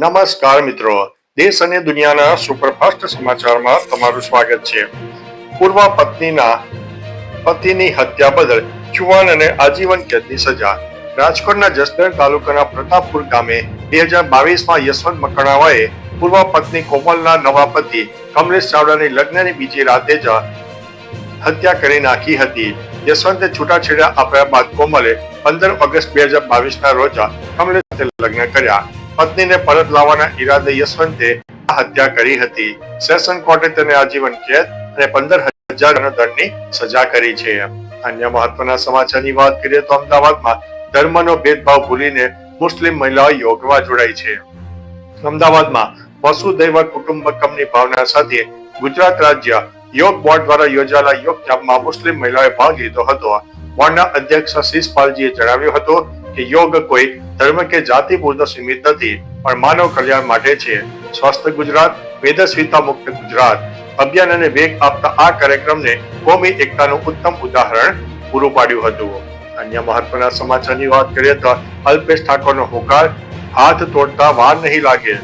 નમસ્કાર મિત્રો. દેશ અને દુનિયાના સુપરફાસ્ટ સમાચારમાં તમારું સ્વાગત છે. પૂર્વ પત્નીના પતિની હત્યા બદલ ચુવાન અને આજીવન કેદની સજા. રાજકોટના જસદણ તાલુકાના પ્રતાપપુર ગામે બે હજાર બાવીસમાં યશવંત મકણાવાએ પૂર્વ પત્ની કોમલના નવા પતિ કમલેશ ચાવડાની લગ્નની બીજી રાતે જ હત્યા કરી નાખી હતી. યશવંતે છૂટાછેડા આપ્યા બાદ કોમલે પંદર ઓગસ્ટ બે હજાર બાવીસના રોજ કમલેશ સાથે લગ્ન કર્યા. પત્નીને પરત લાવવાના ઈરાદે યશવંતે હત્યા કરી હતી. સેશન કોર્ટે તેને આજીવન કેદ અને પંદર હજાર દંડની સજા કરી છે. અન્ય મહત્વના સમાચારની વાત કરીએ તો અમદાવાદમાં ધર્મનો ભેદભાવ ભૂલીને મુસ્લિમ મહિલાઓ યોગમાં જોડાઈ છે. અમદાવાદમાં વસુદૈવ કુટુંબકમની ભાવના સાથે ગુજરાત રાજ્ય યોગ બોર્ડ દ્વારા યોજાયેલા યોગ કેમ્પમાં મુસ્લિમ મહિલાઓએ ભાગ લીધો હતો. બોર્ડના અધ્યક્ષ શીશપાલજીએ જણાવ્યું હતું કે યોગ કોઈ ધર્મ કે જાતિ પૂરતા સીમિત નથી, પણ માનવ કલ્યાણ માટે છે. સ્વસ્થ ગુજરાત વેદસ્વીતા મુક્ત ગુજરાત. અભિયાન અને વેગ આપતા આ કાર્યક્રમને કોમી એકતાનું ઉત્તમ ઉદાહરણ પૂરું પાડ્યું હતું. અન્ય મહત્વના સમાચારની વાત કરીએ તો અલ્પેશ ઠાકોરનો હોકાર હાથ તોડતા વાર નહીં લાગે.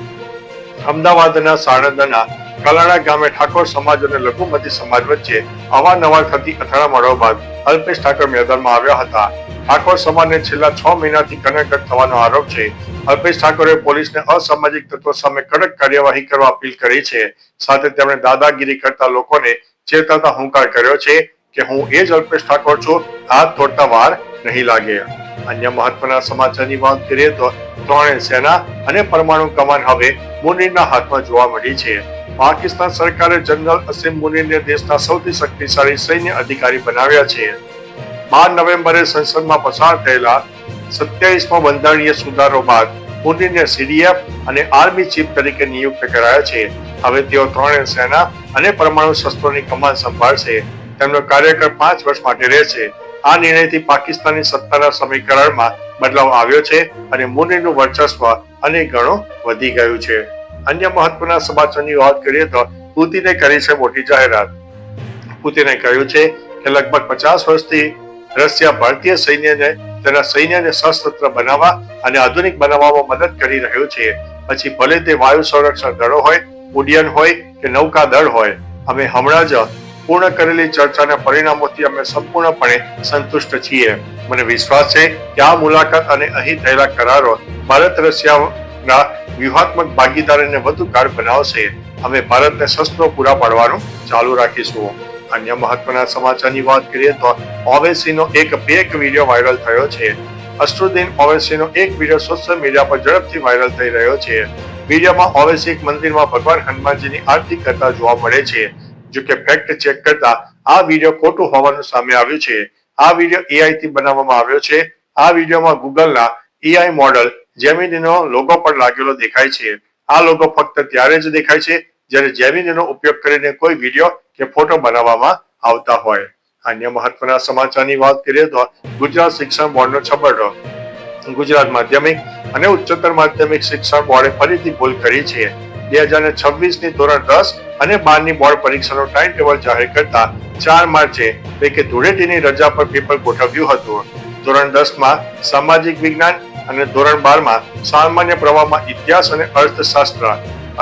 અમદાવાદના સાણંદના કલાણા ગામે ઠાકોર સમાજ અને લઘુમતી સમાજ વચ્ચે અવારનવાર થતી અથડામણો બાદ અલ્પેશ ઠાકોર મેદાનમાં આવ્યા હતા. ઠાકોર સમાજને છેલ્લા છ મહિનાથી કનેક્ટ થવાનો આરોપ છે. અલ્પેશ ઠાકોરે પોલીસને અસામાજિક તત્વો સામે કડક કાર્યવાહી કરવા અપીલ કરી છે. સાથે તેમણે દાદાગીરી કરતા લોકોને ચેતવતા હુંકાર કર્યો છે કે હું એ જ અલ્પેશ ઠાકોર છું. હાથ તોડતા વાર નહીં લાગે. અન્ય મહત્વના સમાચારની વાત કરીએ તો ત્રણે સેના અને પરમાણુ કમાન હવે મુનીરના હાથમાં જોવા મળી છે. પાકિસ્તાન સરકારે જનરલ અસીમ મુનીરને દેશના સૌથી શક્તિશાળી સૈન્ય અધિકારી બનાવ્યા છે. બાર નવેમ્બરે સંસદમાં પસાર થયેલા સત્યાવીસમો બંધારણીય સુધારો બાદ મુનીરને સીડીએફ અને આર્મી ચીફ તરીકે નિયુક્ત કરાયા છે. હવે તેઓ ત્રણે સેના અને પરમાણુ શસ્ત્રોની કમાન સંભાળશે. તેમનો કાર્યકાળ પાંચ વર્ષ માટે રહેશે. આ નિર્ણયથી પાકિસ્તાની સત્તાના સમીકરણમાં બદલાવ આવ્યો છે અને મુનીરનું વર્ચસ્વ અનેક ગણો વધી ગયું છે. અન્ય મહત્વના સમાચારની વાત કરીએ તો પુતિને કરી છે મોટી જાહેરાત. પુતિને કહ્યું છે કે લગભગ પચાસ વર્ષથી રશિયા ભારતીય સૈન્યને તેના સૈન્યને સશસ્ત્ર બનાવવા અને આધુનિક બનાવવામાં મદદ કરી રહ્યું છે. પછી ભલે તે વાયુ સંરક્ષણ દળો હોય, ઉડ્ડયન હોય કે નૌકા દળ હોય, અમે હમણાં જ પૂર્ણ કરેલી ચર્ચાના પરિણામોથી અમે સંપૂર્ણપણે સંતુષ્ટ છીએ. મને વિશ્વાસ છે કે આ મુલાકાત અને અહીં થયેલા કરારો ભારત રશિયાના વ્યૂહાત્મક ભાગીદારીને વધુ ગાઢ બનાવશે. અમે ભારતને શસ્ત્રો પૂરા પાડવાનું ચાલુ રાખીશું. અન્ય મહત્વના સમાચારની વાત કરીએ તો ઓવેસીનો એક ફેક વીડિયો વાયરલ થયો છે. અસ્ટ્રુદ્દીન ઓવેસીનો એક વીડિયો સોશિયલ મીડિયા પર ઝડપથી વાયરલ થઈ રહ્યો છે. વિડીયોમાં ઓવેસી એક મંદિરમાં ભગવાન હનુમાનજીની આરતી કરતા જોવા મળે છે. જો કે ફેક્ટ ચેક કરતા આ વીડિયો ખોટું હોવાનું સામે આવ્યું છે. આ વીડિયો એઆઈ થી બનાવવામાં આવ્યો છે. આ વિડીયોમાં ગૂગલના એઆઈ મોડલ જેમિનીનો લોગો પણ લાગેલો દેખાય છે. આ લોગો ફક્ત ત્યારે જ દેખાય છે જ્યારે જેમિનીનો ઉપયોગ કરીને કોઈ વીડિયો કે ફોટો બનાવવામાં આવતા હોય. અન્ય મહત્વના સમાચારની વાત કરીએ તો ગુજરાત શિક્ષણ બોર્ડનો છબરડો ગુજરાત માધ્યમિક અને ઉચ્ચતર માધ્યમિક શિક્ષણ બોર્ડે ફરીથી ભૂલ કરી છે. બે હજાર છવ્વીસની ધોરણ દસ અને બારની બોર્ડ પરીક્ષાનો ટાઈમ ટેબલ જાહેર કરતા ચાર માર્ચે પૈકી ધૂળેટીની રજા પર પેપર ગોઠવ્યું હતું. ધોરણ દસમાં સામાજિક વિજ્ઞાન અને ધોરણ બારમાં સામાન્ય પ્રવાહમાં ઇતિહાસ અને અર્થશાસ્ત્ર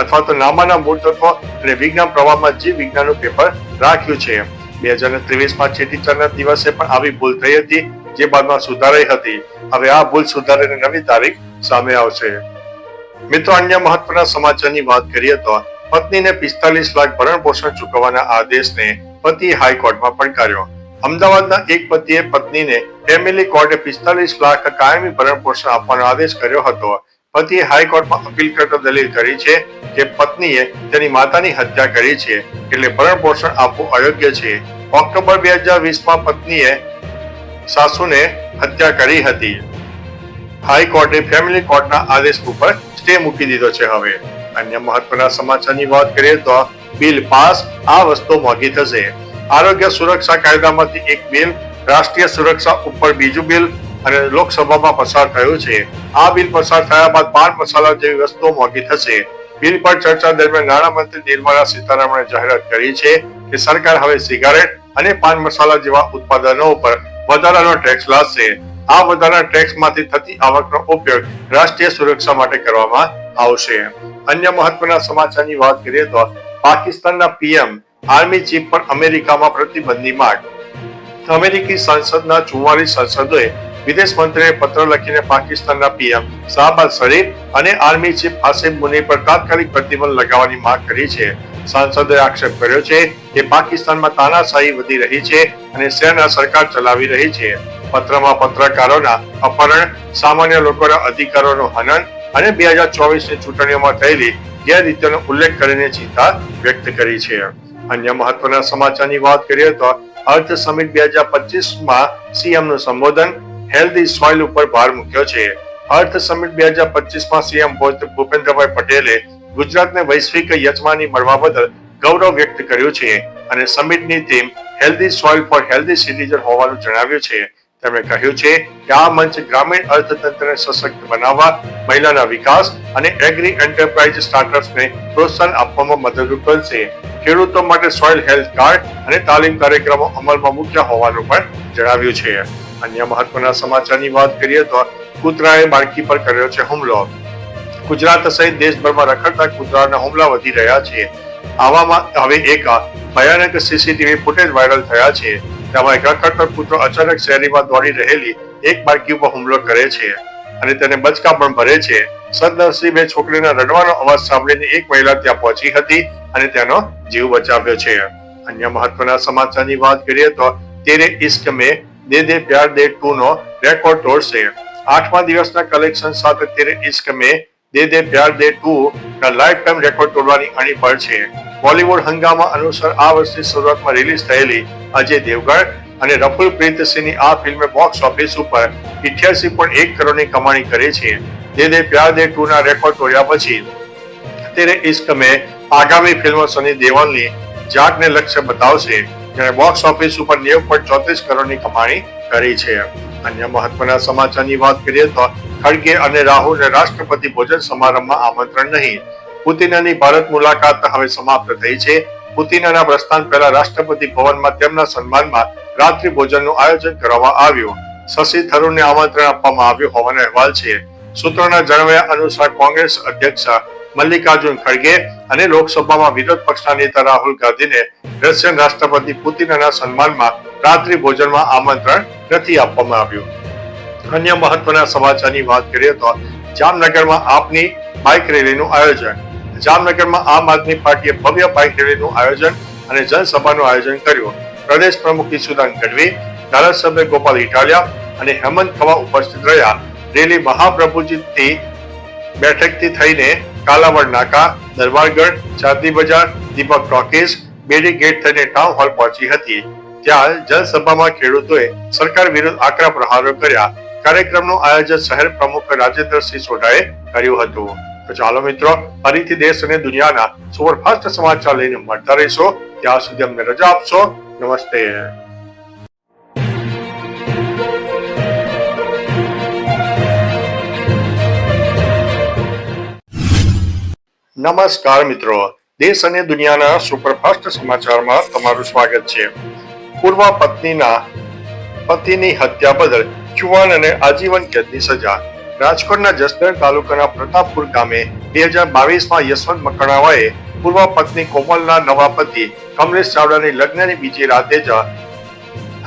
અથવા તો નામાના મૂળ તત્વ અને વિજ્ઞાન પ્રવાહમાં જીવ વિજ્ઞાનનું પેપર રાખ્યું છે. બે હજાર ત્રેવીસમાં ચેટીચંડના દિવસે પણ આવી ભૂલ થઈ હતી, જે બાદમાં સુધારાઈ હતી. હવે આ ભૂલ સુધારીને નવી તારીખ સામે આવશે. મિત્રો, અન્ય મહત્વના સમાચારની વાત કરીએ તો પત્નીને પિસ્તાલીસ લાખ ભરણ પોષણ ચૂકવવાના આદેશને પતિ હાઈકોર્ટમાં પડકાર્યો. અમદાવાદના એક પતિએ પત્નીને ફેમિલી કોર્ટે પિસ્તાલીસ લાખ કાયમી ભરણ પોષણ આપવાનો આદેશ કર્યો હતો. પતિએ હાઈકોર્ટમાં અપીલ કરતા દલીલ કરી છે કે પત્નીએ તેની માતાની હત્યા કરી છે એટલે ભરણ પોષણ આપવું અયોગ્ય છે. ઓક્ટોબર બે હજાર વીસમાં પત્નીએ સાસુને હત્યા કરી હતી. હાઈકોર્ટે ફેમિલી કોર્ટના આદેશ ઉપર સ્ટે મૂકી દીધો છે હવે. અન્ય મહત્વના સમાચારની વાત કરીએ તો બિલ પાસ આ વસ્તુ મોંઘી થશે. આરોગ્ય સુરક્ષા કાયદામાંથી એક બિલ, રાષ્ટ્રીય સુરક્ષા ઉપર બીજું બિલ અને લોકસભામાં પસાર થયું છે. આ બિલ પસાર થયા બાદ પાન મસાલા જેવી વસ્તુઓ મોંઘી થશે. બિલ પર ચર્ચા દરમિયાન નાણામંત્રી નિર્મલા સીતારામણે જાહેરાત કરી છે કે સરકાર હવે સિગારેટ અને પાન મસાલા જેવા ઉત્પાદનો ઉપર વધારાનો ટેક્સ લાદશે. આ વધારાના ટેક્સમાંથી થતી આવકનો ઉપયોગ રાષ્ટ્રીય સુરક્ષા માટે કરવામાં આવશે. અન્ય મહત્વના સમાચારની વાત કરીએ તો પાકિસ્તાનના પીએમ આર્મી ચીફ પર અમેરિકામાં પ્રતિબંધની માંગ. અમેરિકી સંસદના ચુમ્માલીસ સંસદોએ વિદેશ મંત્રીને પત્ર લખીને પાકિસ્તાનના પીએમ શાહબાદ શરીફ અને આર્મી ચીફ આસિફ મુની પર તાત્કાલિક પ્રતિબંધ લગાવવાની માંગ કરી છે. સાંસદોએ આક્ષેપ કર્યો છે કે પાકિસ્તાનમાં તાનાશાહી વધી રહી છે અને સેના સરકાર ચલાવી રહી છે. પત્રમાં પત્રકારોના અપહરણ, સામાન્ય લોકોના અધિકારોનું હનન અને બે હજાર ચોવીસની ચૂંટણીઓમાં થયેલી ગેરરીતિઓનો ઉલ્લેખ કરીને ચિંતા વ્યક્ત કરી છે. અન્ય મહત્વના સમાચારની વાત કરીએ તો અર્થ સમિટ બે હજાર પચીસમાં સીએમનું સંબોધન હેલ્ધી સોઇલ ઉપર ભાર મૂક્યો છે. અર્થ સમિટ બે હજાર પચીસમાં સીએમ ભૂપેન્દ્રભાઈ પટેલે ગુજરાતને વૈશ્વિક યજમાની મળવા બદલ ગૌરવ વ્યક્ત કર્યું છે અને સમિટની theme healthy soil for healthy citizen હોવાનું જણાવ્યું છે. તેમણે કહ્યું છે કે આ મંચ ગ્રામીણ અર્થતંત્રને સશક્ત બનાવવા, મહિલાના વિકાસ અને એગ્રી એન્ટરપ્રાઇઝ સ્ટાર્ટઅપ્સને પ્રોત્સાહન આપવામાં મદદરૂપ બનશે. ખેડૂતો માટે સોઇલ હેલ્થ કાર્ડ અને તાલીમ કાર્યક્રમો અમલમાં મૂક્યા હોવાનું પણ જણાવ્યું છે. અન્ય મહત્વના સમાચારની વાત કરીએ તો કૂતરાએ બાળકી પર કર્યો છે હુમલો. ગુજરાત સહિત દેશભરમાં રખડતા કૂતરાના હુમલા વધી રહ્યા છે. આવામાં હવે એક ભયાનક સીસીટીવી ફૂટેજ વાયરલ થયા છે. તેમાં એક રખડતો કૂતરો અચાનક શેરીમાં દોડી રહેલી એક બાળકી ઉપર હુમલો કરે છે અને તેને બચકા પણ ભરે છે. સદનસીબે છોકરીના રડવાનો અવાજ સાંભળીને એક મહિલા ત્યાં પહોંચી હતી અને તેનો જીવ બચાવ્યો છે. અન્ય મહત્વના સમાચારની વાત કરીએ તો તેરે ઇશ્ક મેં દે દે પ્યાર દે ટુ નો રેકોર્ડ તોડશે. આઠમા દિવસના કલેક્શન સાથે તેરે ઇશ્ક મેં દે દે પ્યાર દે ટુ ના લાઈફ ટાઈમ રેકોર્ડ તોડવાની અણી પર છે. બોલિવૂડ હંગામા અનુસાર આ વર્ષની શરૂઆતમાં રિલીઝ થયેલી અજય દેવગણ અને રફુલ પ્રીતસિંહની આ ફિલ્મે બોક્સ ઓફિસ ઉપર ઇઠ્યાસી પોઈન્ટ એક કરોડની કમાણી કરી છે. દે દે પ્યાર દે ટુ ના રેકોર્ડ તોડ્યા પછી તેરે ઇશ્ક આગામી ફિલ્મ સની દેવલની જાગને લક્ષ્ય બતાવશે, જેણે બોક્સ ઓફિસ ઉપર નેવું પોઈન્ટ ચોત્રીસ કરોડની કમાણી કરી છે. અન્ય મહત્વના સમાચારની વાત કરીએ તો ખડગે અને રાહુલને રાષ્ટ્રપતિ ભોજન સમારંભમાં આમંત્રણ નહીં. પુતિનાની ભારત મુલાકાત હવે સમાપ્ત થઈ છે. પુતિનાના પ્રસ્થાન પહેલા રાષ્ટ્રપતિ ભવનમાં તેમના સન્માનમાં રાત્રિ ભોજનનું આયોજન કરવામાં આવ્યું. શશી થરૂરને આમંત્રણ આપવામાં આવ્યું હોવાનો અહેવાલ છે. સૂત્રોના જણાવ્યા અનુસાર કોંગ્રેસ અધ્યક્ષ મલ્લિકાર્જુન ખડગે અને લોકસભામાં વિરોધ પક્ષના નેતા રાહુલ ગાંધીને રશિયન રાષ્ટ્રપતિ પુતિનના સન્માનમાં રાત્રિ ભોજનમાં આમંત્રણ નથી આપવામાં આવ્યું. અન્ય મહત્વના સમાચારની વાત કરીએ તો જામનગરમાં આપની બાઇક રેલીનું આયોજન. જામનગરમાં આમ આદમી પાર્ટીએ ભવ્ય બાઇક રેલીનું આયોજન અને જનસભાનું આયોજન કર્યું. પ્રદેશ પ્રમુખ ઈશુદાન ગઢવી, ધારાસભ્ય ગોપાલ ઇટાલિયા અને હેમંત ખવા ઉપસ્થિત રહ્યા. રેલી મહાપ્રભુજીથી બેઠકથી થઈને કાલાવડ નાકા, દરબારગઢ, ચાંદી બજાર, દીપક ટોકીઝ બેડી ગેટ થઈને ટાઉન હોલ પહોંચી હતી. ત્યાં જનસભામાં ખેડૂતોએ સરકાર વિરુદ્ધ આકરા પ્રહારો કર્યા. કાર્યક્રમનું આયોજન શહેર પ્રમુખ રાજેન્દ્રસિંહ સોઢાએ કર્યું હતું. તો ચાલો મિત્રો, ફરીથી દેશ અને દુનિયાના સુપરફાસ્ટ સમાચાર લઈને મળતા રહીશો. ત્યાં સુધી અમને રજા આપશો. નમસ્તે. નમસ્કાર મિત્રો. દેશ અને દુનિયાના સુપરફાસ્ટ સમાચારમાં તમારું સ્વાગત છે. પૂર્વ પત્નીના પતિની હત્યા બદલ અને આજીવન કેદની સજા. રાજકોટના જસદણ તાલુકાના પ્રતાપપુર ગામે બે હજાર બાવીસમાં યશવંત મકણાવાએ પૂર્વ પત્ની કોમલના નવા પતિ કમલેશ ચાવડાની લગ્નની બીજી રાતે જ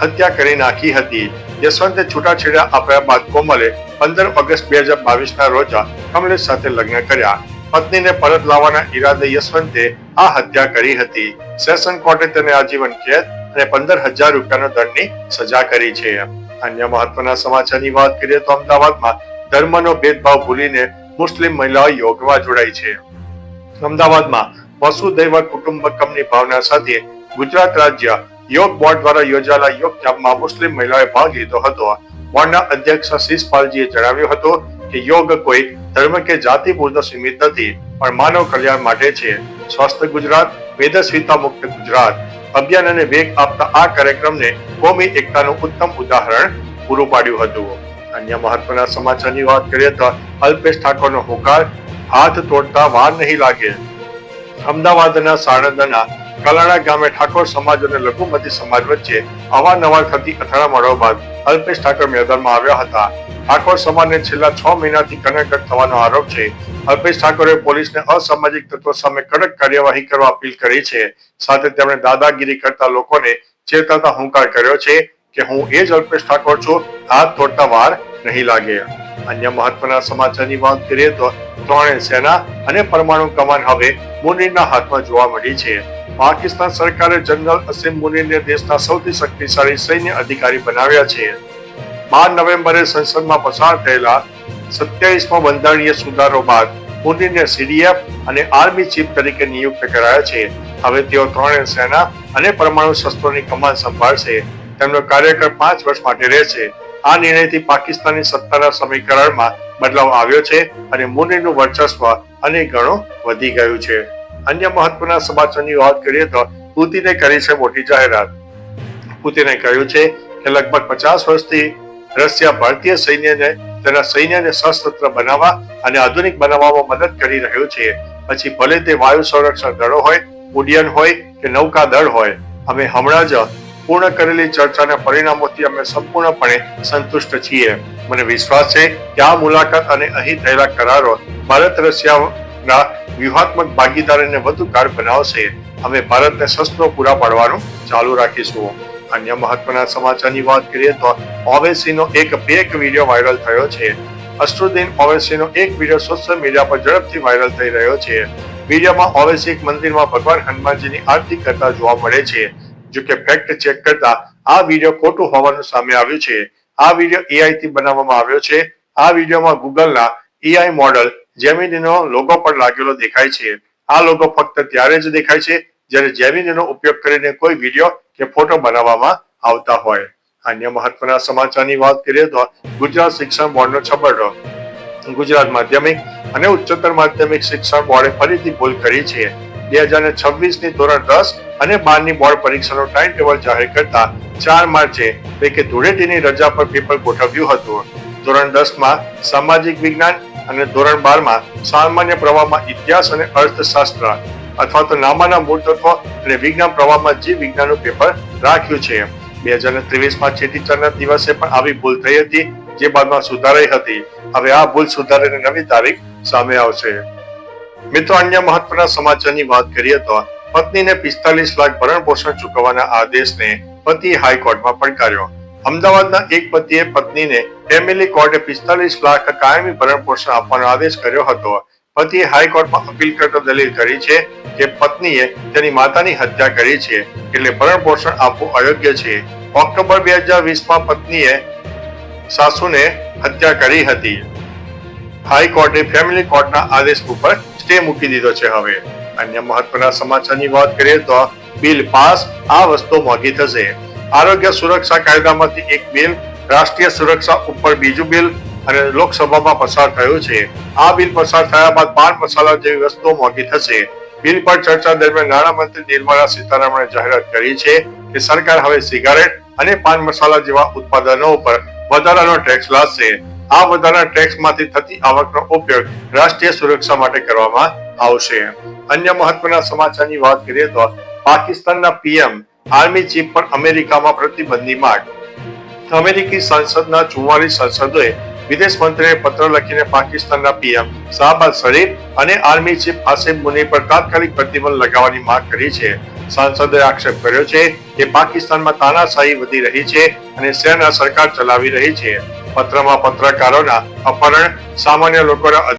હત્યા કરી નાખી હતી. યશવંતે છૂટાછેડા આપ્યા બાદ કોમલે પંદર ઓગસ્ટ બે હજાર બાવીસના રોજ કમલેશ સાથે લગ્ન કર્યા. પત્નીને પરત લાવવાના ઈરાદે યશવંતે આ હત્યા કરી હતી. સેશન કોર્ટે તેને આજીવન કેદ અને પંદર હજાર રૂપિયાનો દંડની સજા કરી છે. અન્ય મહત્વના સમાચારની વાત કરીએ તો અમદાવાદમાં ધર્મનો ભેદભાવ ભૂલીને મુસ્લિમ મહિલાઓ યોગમાં જોડાઈ છે. અમદાવાદમાં વસુદૈવ કુટુંબકમની ભાવના સાથે ગુજરાત રાજ્ય યોગ બોર્ડ દ્વારા યોજાયેલા યોગ કેમ્પમાં મુસ્લિમ મહિલાઓએ ભાગ લીધો હતો. બોર્ડના અધ્યક્ષ શીશપાલજીએ જણાવ્યું હતું કે યોગ કોઈ ધર્મ કે જાતિ પૂરતો સીમિત નથી, પણ માનવ કલ્યાણ માટે છે. સ્વસ્થ ગુજરાત વેદસ્વીતા મુક્ત ગુજરાત. અભિયાન અને વેગ આપતા આ કાર્યક્રમને કોમી એકતાનું ઉત્તમ ઉદાહરણ પૂરું પાડ્યું હતું. અન્ય મહત્વના સમાચારની વાત કરીએ તો અલ્પેશ ઠાકોરનો હોકાર હાથ તોડતા વાર નહીં લાગે. અમદાવાદના સાણંદના કલાણા ગામે ઠાકોર સમાજ અને લઘુમતી સમાજ વચ્ચે અવારનવાર થતી અથડામણો બાદ અલ્પેશ ઠાકોર મેદાનમાં આવ્યા હતા. ઠાકોર સમાજને છેલ્લા છ મહિનાથી કનેક્ટ થવાનો આરોપ છે. અલ્પેશ ઠાકોરે પોલીસને અસામાજિક તત્વો સામે કડક કાર્યવાહી કરવા અપીલ કરી છે. સાથે તેમણે દાદાગીરી કરતા લોકોને ચેતવતા હુંકાર કર્યો છે કે હું એ જ અલ્પેશ ઠાકોર છું. હાથ તોડતા વાર નહીં લાગે. અન્ય મહત્વના સમાચારની વાત કરીએ તો ત્રણેય સેના અને પરમાણુ કમાન હવે મુનીરના હાથમાં જોવા મળી છે. પાકિસ્તાન સરકારે જનરલ અસીમ મુનીરને દેશના સૌથી શક્તિશાળી સૈન્ય અધિકારી બનાવ્યા છે. બાર નવેમ્બરે સંસદમાં પસાર થયેલા સત્યાવીસમાં બંધારણીય સુધારો બાદ પુતિનને સીડીએફ અને આર્મી ચીફ તરીકે નિયુક્ત કરાયા છે. હવે તેઓ ત્રણે સેના અને પરમાણુ શસ્ત્રોની કમાન સંભાળશે. તેમનો કાર્યકાળ પાંચ વર્ષ માટે રહેશે. આ નિર્ણયથી પાકિસ્તાની સત્તાના સમીકરણમાં બદલાવ આવ્યો છે અને મુનીરનું વર્ચસ્વ અનેક ગણો વધી ગયું છે. અન્ય મહત્વના સમાચારની વાત કરીએ તો પુતિને કરી છે મોટી જાહેરાત. પુતિને કહ્યું છે કે લગભગ પચાસ વર્ષથી રશિયા ભારતીય સૈન્યને તેના સૈન્યને સશસ્ત્ર બનાવવા અને આધુનિક બનાવવામાં મદદ કરી રહ્યું છે. પછી ભલે તે વાયુ સંરક્ષણ દળો હોય, ઉડ્ડયન હોય કે નૌકા દળ હોય, અમે હમણાં જ પૂર્ણ કરેલી ચર્ચાના પરિણામોથી અમે સંપૂર્ણપણે સંતુષ્ટ છીએ. મને વિશ્વાસ છે કે આ મુલાકાત અને અહીં થયેલા કરારો ભારત રશિયાના વ્યૂહાત્મક ભાગીદારીને વધુ ગાઢ બનાવશે. અમે ભારતને શસ્ત્રો પૂરા પાડવાનું ચાલુ રાખીશું. અન્ય મહત્વના સમાચારની વાત કરીએ તો ઓવેસીનો એક ફેક વીડિયો વાયરલ થયો છે. અસરુદ્દીન ઓવેસીનો એક વીડિયો સોશિયલ મીડિયા પર ઝડપથી વાયરલ થઈ રહ્યો છે. વિડીયોમાં ઓવેસી એક મંદિરમાં ભગવાન હનુમાનજીની આરતી કરતા જોવા મળે છે. જો કે ફેક્ટ ચેક કરતા આ વીડિયો ખોટું હોવાનું સામે આવ્યું છે. આ વીડિયો એઆઈ થી બનાવવામાં આવ્યો છે. આ વિડીયોમાં ગૂગલના એઆઈ મોડલ જેમિનીનો લોગો પણ લાગેલો દેખાય છે. આ લોગો ફક્ત ત્યારે જ દેખાય છે જ્યારે જેમિનીનો ઉપયોગ કરીને કોઈ વીડિયો કે ફોટો બનાવવામાં આવતા હોય. અન્ય મહત્વના સમાચારની વાત કરીએ તો ગુજરાત શિક્ષણ બોર્ડનો છબરડો. ગુજરાત માધ્યમિક અને ઉચ્ચતર માધ્યમિક શિક્ષણ બોર્ડે ફરીથી ભૂલ કરી છે. બે હજાર છવ્વીસની ધોરણ દસ અને બારની બોર્ડ પરીક્ષાનો ટાઈમ ટેબલ જાહેર કરતા ચાર માર્ચે એટલે કે ધૂળેટીની રજા પર પેપર ગોઠવ્યું હતું. ધોરણ દસમાં સામાજિક વિજ્ઞાન અને ધોરણ બારમાં સામાન્ય પ્રવાહમાં ઇતિહાસ અને અર્થશાસ્ત્ર, અથવા તો નામાના મૂળ તત્વો અને વિજ્ઞાન પ્રવાહમાં જીવ વિજ્ઞાનનું પેપર રાખ્યું છે. બે હજાર ત્રેવીસમાં ચેટીચંડના દિવસે પણ આવી ભૂલ થઈ હતી, જે બાદમાં સુધારાઈ હતી. હવે આ ભૂલ સુધારીને નવી તારીખ સામે આવશે. મિત્રો, અન્ય મહત્વના સમાચારની વાત કરીએ તો પત્નીને પિસ્તાલીસ લાખ ભરણ પોષણ ચૂકવવાના આદેશને પતિ હાઈકોર્ટમાં પડકાર્યો. અમદાવાદના એક પતિએ પત્નીને ફેમિલી કોર્ટે પિસ્તાલીસ લાખ કાયમી ભરણ પોષણ આપવાનો આદેશ કર્યો હતો. પતિએ હાઈકોર્ટમાં અપીલ કરતો દલીલ કરી છે કે પત્નીએ તેની માતાની હત્યા કરી છે એટલે ભરણ પોષણ આપવું અયોગ્ય છે. ઓક્ટોબર બે હજાર વીસમાં પત્નીએ સાસુને હત્યા કરી હતી. હાઈકોર્ટે ફેમિલી કોર્ટના આદેશ ઉપર સ્ટે મૂકી દીધો છે હવે. અન્ય મહત્વના સમાચારની વાત કરીએ તો બિલ પાસ આ વસ્તુ મોંઘી થશે. આરોગ્ય સુરક્ષા કાયદામાંથી એક બિલ, રાષ્ટ્રીય સુરક્ષા ઉપર બીજું બિલ અને લોકસભામાં પસાર થયું છે. આ બિલ પસાર થયા બાદ પાન મસાલા જેવી વસ્તુઓ મોંઘી થશે. બિલ પર ચર્ચા દરમિયાન નાણામંત્રી નિર્મલા સીતારામણે જાહેરાત કરી છે કે સરકાર હવે સિગારેટ અને પાન મસાલા જેવા ઉત્પાદનો ઉપર વધારાનો ટેક્સ લાવશે આ વધારાના ટેક્સમાંથી થતી આવકનો ઉપયોગ રાષ્ટ્રીય સુરક્ષા માટે કરવામાં આવશે. અન્ય મહત્વના સમાચારની વાત કરીએ તો પાકિસ્તાનના પીએમ આર્મી ચીફ પર અમેરિકામાં પ્રતિબંધની માંગ. અમેરિકી સંસદના ચુમ્માલીસ સંસદોએ વિદેશ મંત્રીને પત્ર લખીને પાકિસ્તાનના પીએમ શાહબાદ શરીફ અને આર્મી ચીફ આસિફ મુની પર તાત્કાલિક પ્રતિબંધ લગાવવાની માંગ કરી છે. સાંસદોએ આક્ષેપ કર્યો છે કે પાકિસ્તાનમાં તાનાશાહી વધી રહી છે અને સેના સરકાર ચલાવી રહી છે. પત્રમાં પત્રકારોના અપહરણ સામાન્ય લોકોના